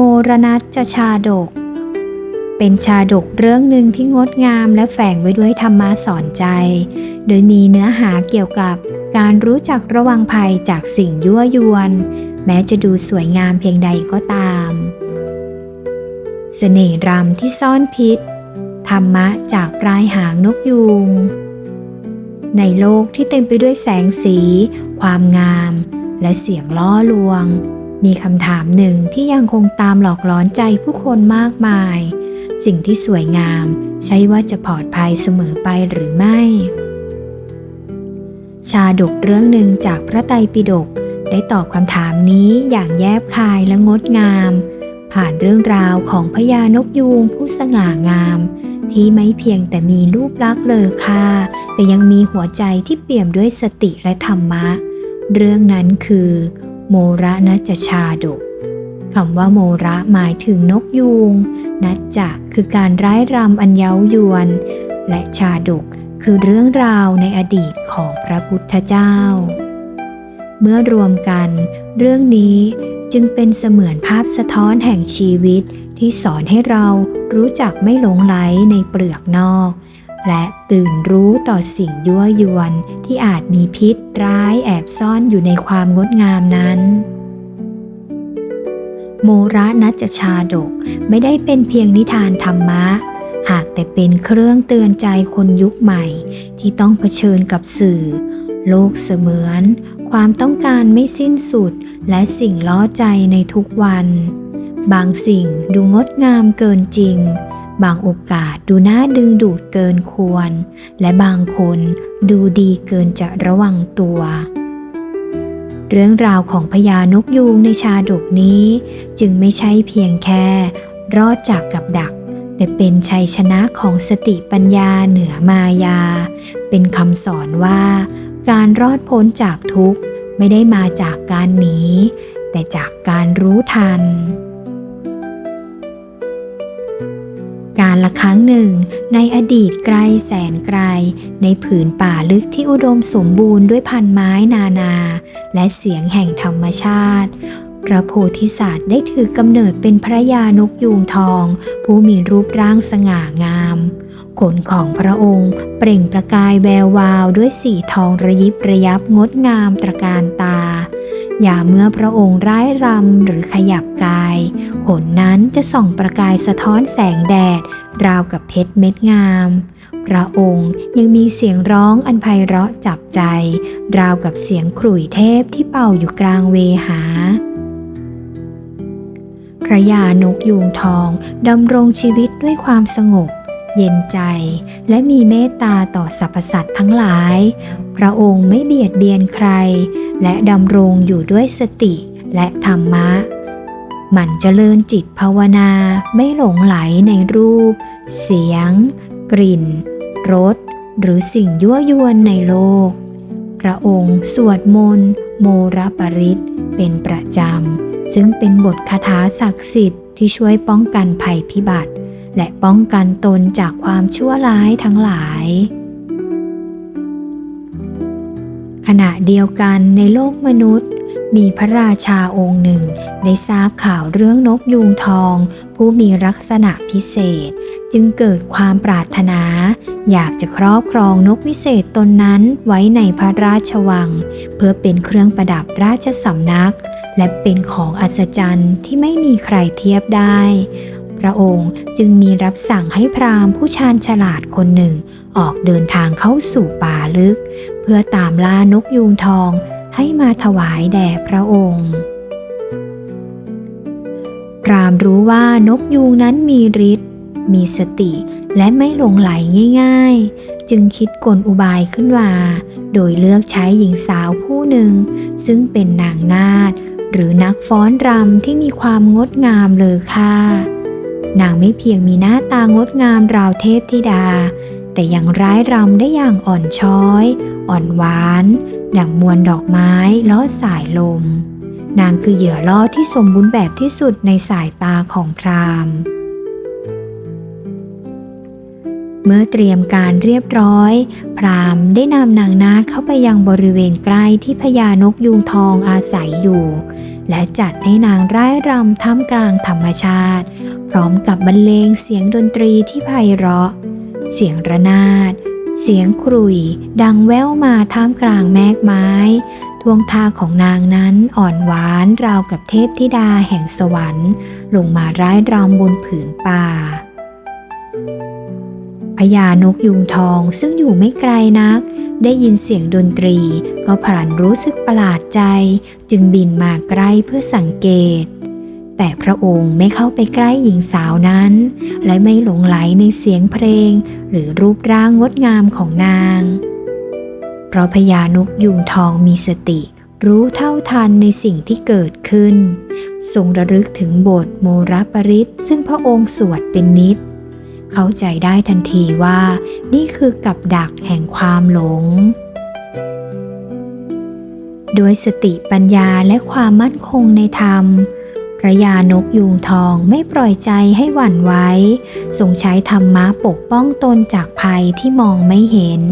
โมรนัตจชาดก เป็นชาดกเรื่องหนึ่งที่งดงามและแฝงไว้ด้วยธรรมะสอนใจ โดยมีเนื้อหาเกี่ยวกับการรู้จักระวังภัยจากสิ่งยั่วยวน แม้จะดูสวยงามเพียงใดก็ตามเสน่ห์รำที่ซ่อนพิษ ธรรมะจากปลายหางนกยูง ในโลกที่เต็มไปด้วยแสงสี ความงาม และเสียงล้อลวง มีคำถามหนึ่งที่ยังคงตามหลอกหลอนใจผู้คนมากมาย สิ่งที่สวยงาม ใช่ว่าจะปลอดภัยเสมอไปหรือไม่ ชาดกเรื่องหนึ่งจากพระไตรปิฎกได้ตอบคำถามนี้อย่างแยบคายและงดงาม ผ่านเรื่องราวของพญานกยูงผู้สง่างาม ที่ไม่เพียงแต่มีรูปลักษณ์เลอค่า แต่ยังมีหัวใจที่เปี่ยมด้วยสติและธรรมะ เรื่องนั้นคือ โมระนัจชาดกคำว่าโมระหมายถึงนกยูง นัจจะคือการร้ายรำอันเย้ายวน และชาดกคือเรื่องราวในอดีตของพระพุทธเจ้า เมื่อรวมกัน เรื่องนี้จึงเป็นเสมือนภาพสะท้อนแห่งชีวิตที่สอนให้เรารู้จักไม่หลงไหลในเปลือกนอก และตื่นรู้ต่อสิ่งยั่วยวนที่อาจมีพิษร้ายแอบซ่อนอยู่ในความงดงามนั้นโมระนัจจชาดกไม่ได้เป็นเพียงนิทานธรรมะ หากแต่เป็นเครื่องเตือนใจคนยุคใหม่ ที่ต้องเผชิญกับสื่อ โลกเสมือน ความต้องการไม่สิ้นสุดและสิ่งล้อใจในทุกวัน บางสิ่งดูงดงามเกินจริง บางโอกาสดูน่าดึงดูดเกินควร และบางคนดูดีเกินจะระวังตัว เรื่องราวของพญานกยูงในชาดกนี้ จึงไม่ใช่เพียงแค่ รอดจากกับดัก แต่เป็นชัยชนะของสติปัญญาเหนือมายา เป็นคำสอนว่า การรอดพ้นจากทุกข์ไม่ได้มาจากการหนีแต่จากการรู้ทัน การละครั้งหนึ่ง ในอดีตไกลแสนไกล ในผืนป่าลึกที่อุดมสมบูรณ์ด้วยพันไม้นานา และเสียงแห่งธรรมชาติพระโพธิสัตว์ได้ถือกำเนิดเป็นพระยานกยูงทอง ผู้มีรูปร่างสง่างามขนของพระองค์เปล่งประกายแวววาวด้วยสีทองระยิบระยับงดงามตระการตา อย่าเมื่อพระองค์ร้ายรำหรือขยับกายขนนั้นจะส่องประกายสะท้อนแสงแดด ราวกับเพชรเม็ดงาม พระองค์ยังมีเสียงร้องอันไพเราะจับใจ ราวกับเสียงขลุ่ยเทพที่เป่าอยู่กลางเวหาพระยานกยูงทองดำรงชีวิตด้วยความสงบ เย็นใจและมีเมตตาต่อสรรพสัตว์ทั้งหลาย พระองค์ไม่เบียดเบียนใคร และดำรงอยู่ด้วยสติและธรรมะ หมั่นเจริญจิตภาวนาไม่หลงไหลในรูป เสียง กลิ่น รส หรือสิ่งยั่วยวนในโลก พระองค์สวดมนต์โมรปริตเป็นประจำ ซึ่งเป็นบทคาถาศักดิ์สิทธิ์ที่ช่วยป้องกันภัยพิบัติ และป้องกันตนจากความชั่วร้ายทั้งหลาย ขณะเดียวกันในโลกมนุษย์ มีพระราชาองค์หนึ่ง ได้ทราบข่าวเรื่องนกยูงทอง ผู้มีลักษณะพิเศษ จึงเกิดความปรารถนา อยากจะครอบครองนกวิเศษตนนั้นไว้ในพระราชวัง เพื่อเป็นเครื่องประดับราชสำนัก และเป็นของอัศจรรย์ที่ไม่มีใครเทียบได้ พระองค์จึงมีรับสั่งให้พราหมณ์ผู้ชาญฉลาดคนหนึ่ง ออกเดินทางเข้าสู่ป่าลึก เพื่อตามล่านกยูงทองให้มาถวายแด่พระองค์ พราหมณ์รู้ว่านกยูงนั้นมีฤทธิ์มีสติและไม่หลงไหลง่าย ๆ จึงคิดกลอุบายขึ้นมา โดยเลือกใช้หญิงสาวผู้หนึ่ง ซึ่งเป็นนางนาฏหรือนักฟ้อนรำที่มีความงดงามเลอค่า นางไม่เพียงมีหน้าตางดงามราวเทพธิดา แต่ยังร้ายรำได้อย่างอ่อนช้อย อ่อนหวาน ดังมวลดอกไม้ล้อสายลม นางคือเหยื่อล่อที่สมบูรณ์แบบที่สุดในสายตาของพราหมณ์ เมื่อเตรียมการเรียบร้อย พราหมณ์ได้นำนางนาคเข้าไปยังบริเวณใกล้ที่พญานกยูงทองอาศัยอยู่ และจัดให้นางร่ายรำท่ามกลางธรรมชาติ พร้อมกับบรรเลงเสียงดนตรีที่ไพเราะ เสียงระนาด เสียงครุย ดังแว่วมาท่ามกลางแมกไม้ทวงท่าของนางนั้นอ่อนหวานราวกับเทพธิดาแห่งสวรรค์ ลงมาร้ายรำบนผืนป่า พญานกยูงทองซึ่งอยู่ไม่ไกลนัก ได้ยินเสียงดนตรี ก็พลันรู้สึกประหลาดใจ จึงบินมาใกล้เพื่อสังเกต แต่พระองค์ไม่เข้าไปใกล้หญิงสาวนั้น และไม่หลงไหลในเสียงเพลง หรือรูปร่างงดงามของนาง เพราะพญานกยูงทองมีสติรู้เท่าทันในสิ่งที่เกิดขึ้น ทรงระลึกถึงบทโมรปริตซึ่งพระองค์สวดเป็นนิด เข้าใจได้ทันทีว่านี่คือกับดักแห่งความหลง ด้วยสติปัญญาและความมั่นคงในธรรม พระยานกยูงทองไม่ปล่อยใจให้หวั่นไหวทรงใช้ธรรมะปกป้องตนจากภัยที่มองไม่เห็น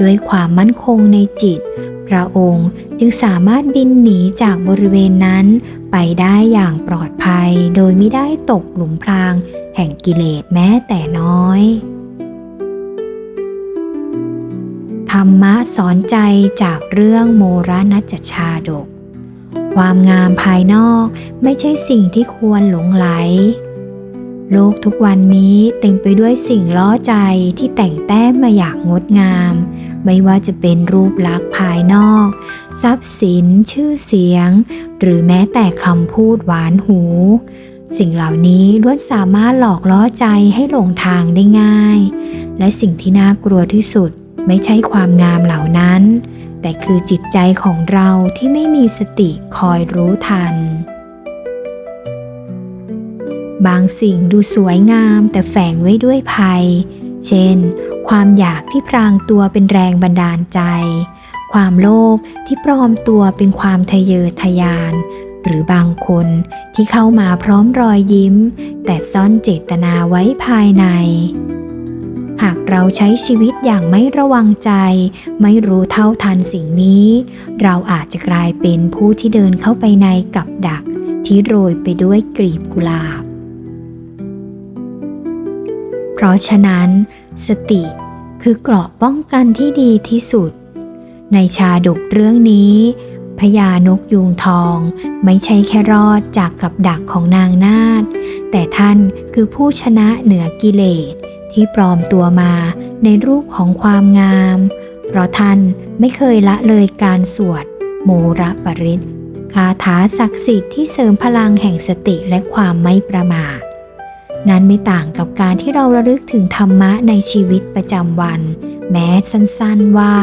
ด้วยความมั่นคงในจิต พระองค์จึงสามารถบินหนีจากบริเวณนั้นไปได้อย่างปลอดภัยโดยไม่ได้ตกหลุมพราง แห่งกิเลสแม้แต่น้อย ธรรมะสอนใจจากเรื่องโมรนัจจชาดก ความงามภายนอกไม่ใช่สิ่งที่ควรหลงไหล โลกทุกวันนี้เต็มไปด้วยสิ่งล้อใจที่แต่งแต้มมาอยากงดงาม ไม่ว่าจะเป็นรูปลักษณ์ภายนอก ทรัพย์สิน ชื่อเสียง หรือแม้แต่คำพูดหวานหู สิ่งเหล่านี้ล้วนสามารถหลอกล่อใจให้หลงทางได้ง่าย และสิ่งที่น่ากลัวที่สุดไม่ใช่ความงามเหล่านั้น แต่คือจิตใจของเราที่ไม่มีสติคอยรู้ทัน บางสิ่งดูสวยงามแต่แฝงไว้ด้วยภัย เช่น ความอยากที่พรางตัวเป็นแรงบันดาลใจ ความโลภที่ปลอมตัวเป็นความทะเยอทะยาน หรือบางคนที่เข้ามาพร้อมรอยยิ้ม แต่ซ่อนเจตนาไว้ภายใน หากเราใช้ชีวิตอย่างไม่ระวังใจ ไม่รู้เท่าทันสิ่งนี้ เราอาจจะกลายเป็นผู้ที่เดินเข้าไปในกับดัก ที่โรยไปด้วยกลีบกุหลาบ เพราะฉะนั้น สติคือเกราะป้องกันที่ดีที่สุด ในชาดกเรื่องนี้ พญานกยูงทอง ไม่ใช่แค่รอดจากกับดักของนางนาฏแต่ท่านคือผู้ชนะเหนือกิเลส ที่ปลอมตัวมาในรูปของความงาม เพราะท่านไม่เคยละเลยการสวดโมระปริตคาถาศักดิ์สิทธิ์ที่เสริมพลังแห่งสติและความไม่ประมาท นั้นไม่ต่างกับการที่เราระลึกถึงธรรมะในชีวิตประจำวัน แม้สั้นๆว่า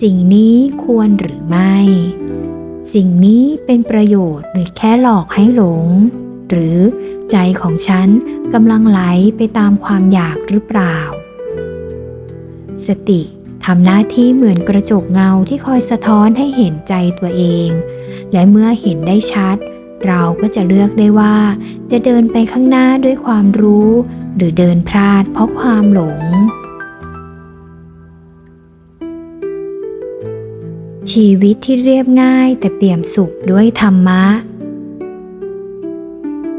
สิ่งนี้ควรหรือไม่ สิ่งนี้เป็นประโยชน์หรือแค่หลอกให้หลง หรือใจของฉันกำลังไหลไปตามความอยากหรือเปล่า สติทำหน้าที่เหมือนกระจกเงาที่คอยสะท้อนให้เห็นใจตัวเอง และเมื่อเห็นได้ชัด เราก็จะเลือกได้ว่า จะเดินไปข้างหน้าด้วยความรู้ หรือเดินพลาดเพราะความหลง ชีวิตที่เรียบง่ายแต่เปี่ยมสุขด้วยธรรมะ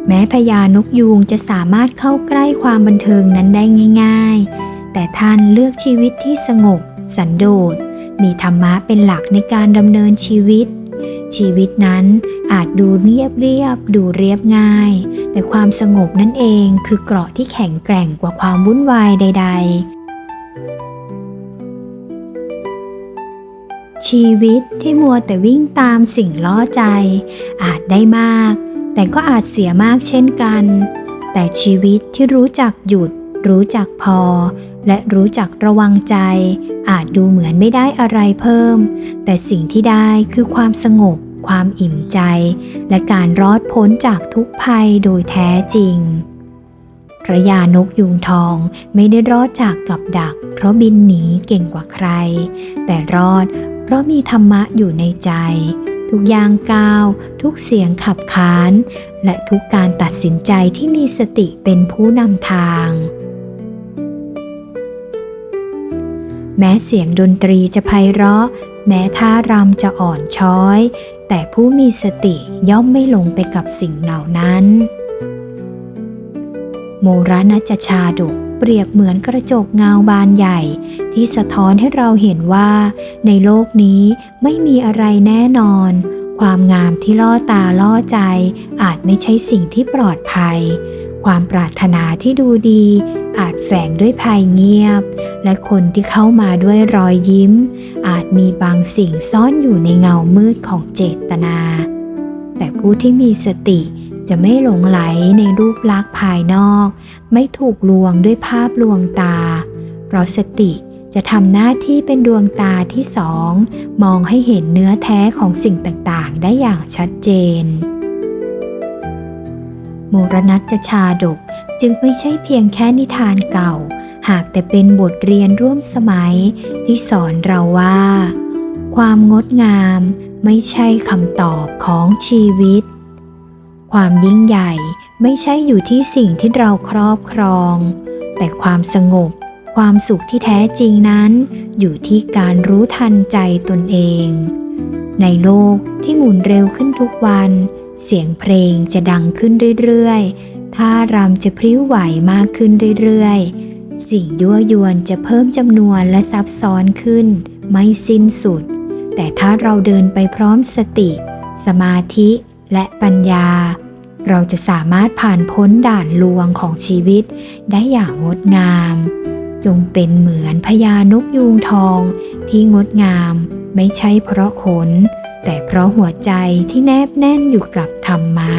แม้พญานกยูงจะสามารถเข้าใกล้ความบันเทิงนั้นได้ง่าย ๆ แต่ท่านเลือกชีวิตที่สงบ สันโดษ มีธรรมะเป็นหลักในการดำเนินชีวิต ชีวิตนั้นอาจดูเรียบเรียบดูเรียบง่าย แต่ความสงบนั่นเองคือเกราะที่แข็งแกร่งกว่าความวุ่นวายใด ๆ ชีวิตที่มัวแต่วิ่งตามสิ่งล่อใจ อาจได้มาก แต่ก็อาจเสียมากเช่นกัน แต่ชีวิตที่รู้จักหยุด รู้จักพอ และรู้จักระวังใจ อาจดูเหมือนไม่ได้อะไรเพิ่ม แต่สิ่งที่ได้คือความสงบ ความอิ่มใจ และการรอดพ้นจากทุกภัยโดยแท้จริงพระยานกยุงทองไม่ได้รอดจากกับดัก เพราะบินหนีเก่งกว่าใคร แต่รอด เพราะมีธรรมะอยู่ในใจ ทุกอย่างก้าว ทุกเสียงขับขาน และทุกการตัดสินใจที่มีสติเป็นผู้นำทาง แม้เสียงดนตรีจะไพเราะ แม้ท่ารำจะอ่อนช้อย แต่ผู้มีสติย่อมไม่หลงไปกับสิ่งเหล่านั้น โมรณจชาดกเปรียบเหมือนกระจกเงาบานใหญ่ ที่สะท้อนให้เราเห็นว่า ในโลกนี้ไม่มีอะไรแน่นอน ความงามที่ล่อตาล่อใจ อาจไม่ใช่สิ่งที่ปลอดภัย ความปรารถนาที่ดูดี อาจแฝงด้วยภัยเงียบ และคนที่เข้ามาด้วยรอยยิ้ม อาจมีบางสิ่งซ่อนอยู่ในเงามืดของเจตนา แต่ผู้ที่มีสติ จะไม่หลงไหลในรูปลักษณ์ภายนอก ไม่ถูกลวงด้วยภาพลวงตา เพราะสติจะทำหน้าที่เป็นดวงตาที่สอง มองให้เห็นเนื้อแท้ของสิ่งต่างๆ ได้อย่างชัดเจนโมรณัจชาดกจึงไม่ใช่เพียงแค่นิทานเก่า หากแต่เป็นบทเรียนร่วมสมัยที่สอนเราว่า ความงดงามไม่ใช่คำตอบของชีวิต ความยิ่งใหญ่ไม่ใช่อยู่ที่สิ่งที่เราครอบครอง แต่ความสงบ ความสุขที่แท้จริงนั้น อยู่ที่การรู้ทันใจตนเอง ในโลกที่หมุนเร็วขึ้นทุกวัน เสียงเพลงจะดังขึ้นเรื่อยๆท่ารำจะพริ้วไหวมากขึ้นเรื่อยๆ สิ่งยั่วยวนจะเพิ่มจำนวนและซับซ้อนขึ้น ไม่สิ้นสุด แต่ถ้าเราเดินไปพร้อมสติ สมาธิ และปัญญา เราจะสามารถผ่านพ้นด่านลวงของชีวิตได้อย่างงดงาม จงเป็นเหมือนพญานกยูงทองที่งดงามไม่ใช่เพราะขน แต่เพราะหัวใจที่แนบแน่นอยู่กับธรรมะ